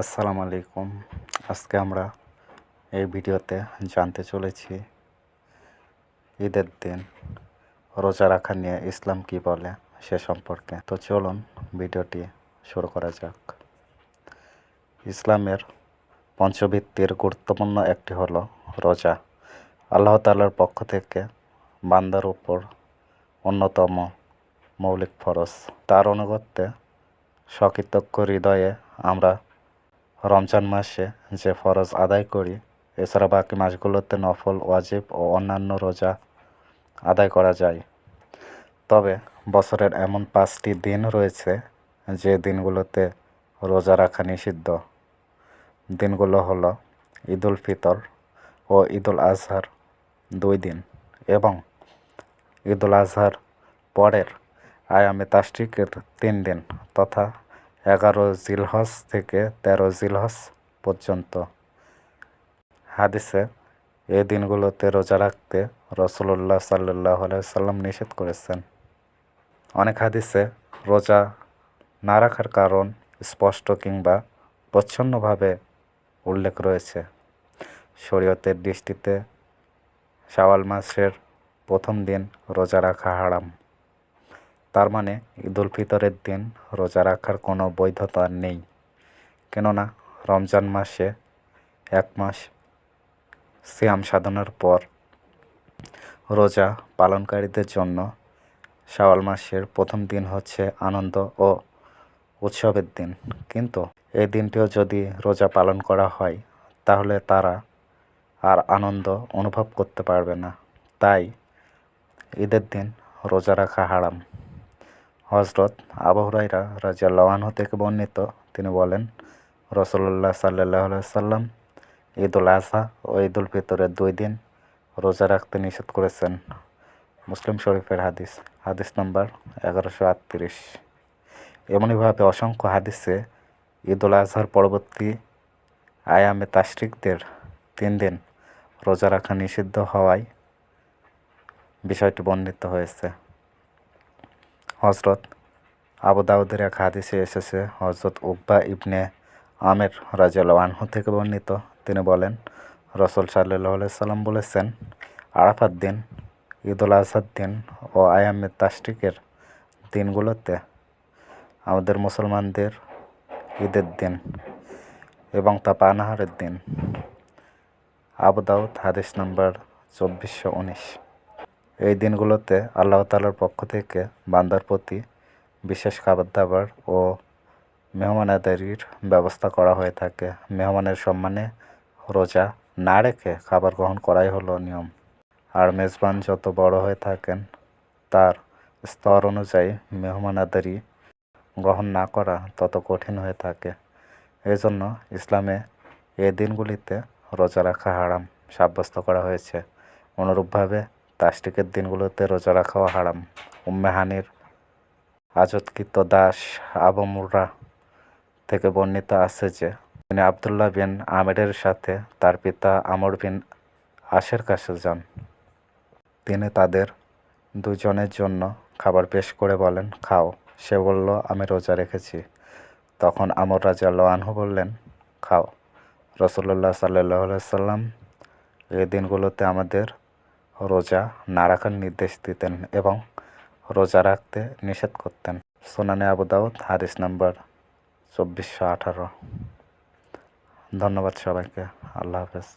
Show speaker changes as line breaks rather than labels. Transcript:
আসসালামু আলাইকুম। আজকে আমরা এই ভিডিওতে জানতে চলেছি ঈদের দিন রোজা রাখা নিয়ে ইসলাম কি বলে সে সম্পর্কে। তো চলুন ভিডিওটি শুরু করা যাক। ইসলামের পঞ্চভিত্তির গুরুত্বপূর্ণ একটি হলো রোজা। আল্লাহ তালার পক্ষ থেকে বান্দার উপর অন্যতম মৌলিক ফরজ। তার অনুগত্যে সকৃতজ্ঞ হৃদয়ে আমরা রমজান মাসে যে ফরজ আদায় করি, এছাড়া বাকি মাসগুলোতে নফল, ওয়াজিব ও অন্যান্য রোজা আদায় করা যায়। তবে বছরের এমন পাঁচটি দিন রয়েছে যে দিনগুলোতে রোজা রাখা নিষিদ্ধ। দিনগুলো হলো ঈদুল ফিতর ও ঈদুল আজহার দুই দিন এবং ঈদুল আজহার পরের আয়ামে তাশরিকের তিন দিন তথা এগারো জিলহস থেকে তেরো জিলহস পর্যন্ত। হাদিসে এই দিনগুলোতে রোজা রাখতে রসুল্লাহ সাল্লাহ সাল্লাম নিষেধ করেছেন। অনেক হাদিসে রোজা না রাখার কারণ স্পষ্ট কিংবা প্রচ্ছন্নভাবে উল্লেখ রয়েছে। শরীয়তের দৃষ্টিতে শাওয়াল মাসের প্রথম দিন রোজা রাখা হারাম। তার মানে ঈদুল ফিতরের দিন রোজা রাখার কোনো বৈধতা নেই। কেননা, রমজান মাসে এক মাস সিয়াম সাধনার পর রোজা পালনকারীদের জন্য শাওয়াল মাসের প্রথম দিন হচ্ছে আনন্দ ও উৎসবের দিন। কিন্তু এই দিনটিও যদি রোজা পালন করা হয়, তাহলে তারা আর আনন্দ অনুভব করতে পারবে না। তাই ঈদের দিন রোজা রাখা হারাম। হজরত আবু হুরাইরা রাজিয়াল্লাহু আনহু থেকে বর্ণিত। তিনি বলেন রসল্লাহ সাল্লাহ সাল্লাম ঈদুল আজহা ও ঈদুল ফিতরের দুই দিন রোজা রাখতে নিষেধ করেছেন। মুসলিম শরীফের হাদিস হাদিস নম্বর এগারোশো আটত্রিশ। এমনইভাবে অসংখ্য হাদিসে ঈদুল আজহার পরবর্তী আয়ামে তাশরিকদের তিন দিন রোজা রাখা নিষিদ্ধ হওয়ায় বিষয়টি বর্ণিত হয়েছে। হজরত আবু দাউদের এক হাদিসে এসেছে, হজরত উব্বা ইবনে আমের রাজিয়াল আনহু থেকে বর্ণিত। তিনি বলেন, রসল সাল্লাহ সাল্লাম বলেছেন, আরাফাত দিন, ঈদুল আজহার দিন ও আয়ামে তাস্টিকের দিনগুলোতে আমাদের মুসলমানদের ঈদের দিন এবং তা পানাহারের দিন। আবু দাউদ হাদিস নম্বর চব্বিশশো উনিশ। এই দিনগুলোতে আল্লাহ তালার পক্ষ থেকে বান্দার প্রতি বিশেষ খাবার দাবার ও মেহমানাদারির ব্যবস্থা করা হয়ে থাকে। মেহমানের সম্মানে রোজা না রেখে খাবার গ্রহণ করাই হলো নিয়ম। আর মেজবান যত বড় হয়ে থাকেন, তার স্তর অনুযায়ী মেহমানাদারি গ্রহণ না করা তত কঠিন হয়ে থাকে। এজন্য ইসলামে এই দিনগুলিতে রোজা রাখা হারাম সাব্যস্ত করা হয়েছে। অনুরূপভাবে তাস্টিকের দিনগুলোতে রোজা রাখাও হারাম। উম্মেহানির আজতকৃত দাস আবমুরা থেকে বর্ণিত আছে যে, তিনি আবদুল্লাহ বিন আমেরের সাথে তার পিতা আমর বিন আশের কাছে যান। তিনি তাদের দুজনের জন্য খাবার পেশ করে বলেন, খাও। সে বলল, আমি রোজা রেখেছি। তখন আমর রাজা আনহু বললেন, খাও। রসল্লাহ সাল্লাহ সাল্লাম এই দিনগুলোতে আমাদের রোজা না রাখার নির্দেশ দিতেন এবং রোজা রাখতে নিষেধ করতেন। সোনানে আবুদাউদ হারিস নাম্বার চব্বিশশো আঠারো। ধন্যবাদ সবাইকে। আল্লাহ হাফেজ।